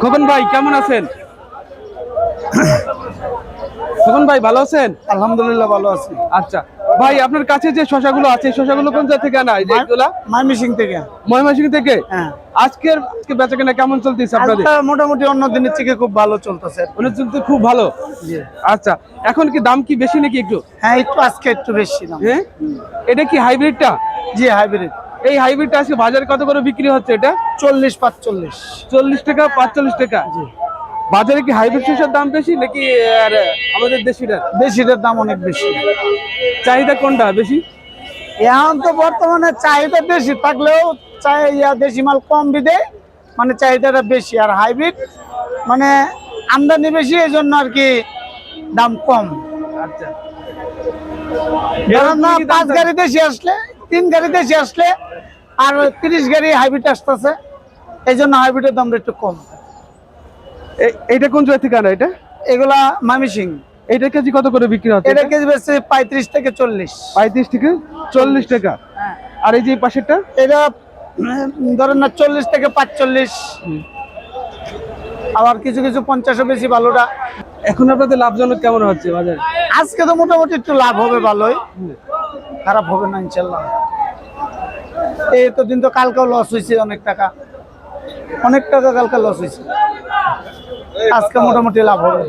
খোকন ভাই কেমন আছেন? খোকন ভাই ভালো আছেন? আলহামদুলিল্লাহ ভালো আছি। আচ্ছা ভাই আপনার কাছে যে শশাগুলো আছে শশাগুলো কোন জায়গা থেকে আনা এই যে থেকে। ময়মনসিংহ থেকে? হ্যাঁ। আজকের আজকে বেচাকেনা কেমন চলতেছে আপনাদের? মোটামুটি অন্য দিনের থেকে খুব ভালো চলতেছে। মনে চলতে খুব ভালো? আচ্ছা এখন কি দাম কি বেশি নাকি একটু? হ্যাঁ একটু আজকে একটু বেশি দাম। হ্যাঁ? এটা কি হাইব্রিডটা? জি হাইব্রিড। এই হাইব্রিডটা আজকে বাজারে কত করে বিক্রি হচ্ছে এটা? চল্লিশ পাঁচচল্লিশ। চল্লিশ টাকা পাঁচচল্লিশ টাকা। বাজারে কি হাইব্রিড শসার দাম বেশি নাকি আর আমাদের দেশিটার? দেশিটার দাম অনেক বেশি। চাহিদা কোনটা বেশি? এখন তো বর্তমানে চাহিদা বেশি থাকলেও ইয়া দেশি মাল কম বিদে মানে চাহিদাটা বেশি। আর হাইব্রিড মানে আমদানি বেশি এই জন্য আর কি দাম কম। আচ্ছা। পাঁচ গাড়ি দেশি আসলে তিন গাড়ি দেশি আসলে আর তিরিশ গাড়ি হাইব্রিড আসতেছে এই জন্য হাইব্রিডের দামটা একটু কম। এ- এইটা কোন থেকে আনা এটা? এগুলা মামিসিং। এটা কেজি কত করে বিক্রি হচ্ছে? এটা কেজি বেশি পঁয়ত্রিশ থেকে চল্লিশ। পঁয়ত্রিশ থেকে চল্লিশ টাকা। আর এই যে পাশেরটা? এটা ধরেন না চল্লিশ থেকে পাঁচচল্লিশ। আবার কিছু কিছু পঞ্চাশও বেশি ভালোটা। এখন আপনাদের লাভজনক কেমন হচ্ছে বাজারে? আজকে তো মোটামুটি একটু লাভ হবে ভালোই। খারাপ হবে না ইনশাল্লাহ। এই তো দিন তো কালকেও লস হয়েছে অনেক টাকা। অনেক টাকা কালকে লস হয়েছে। আজকে মোটামুটি লাভ হবে।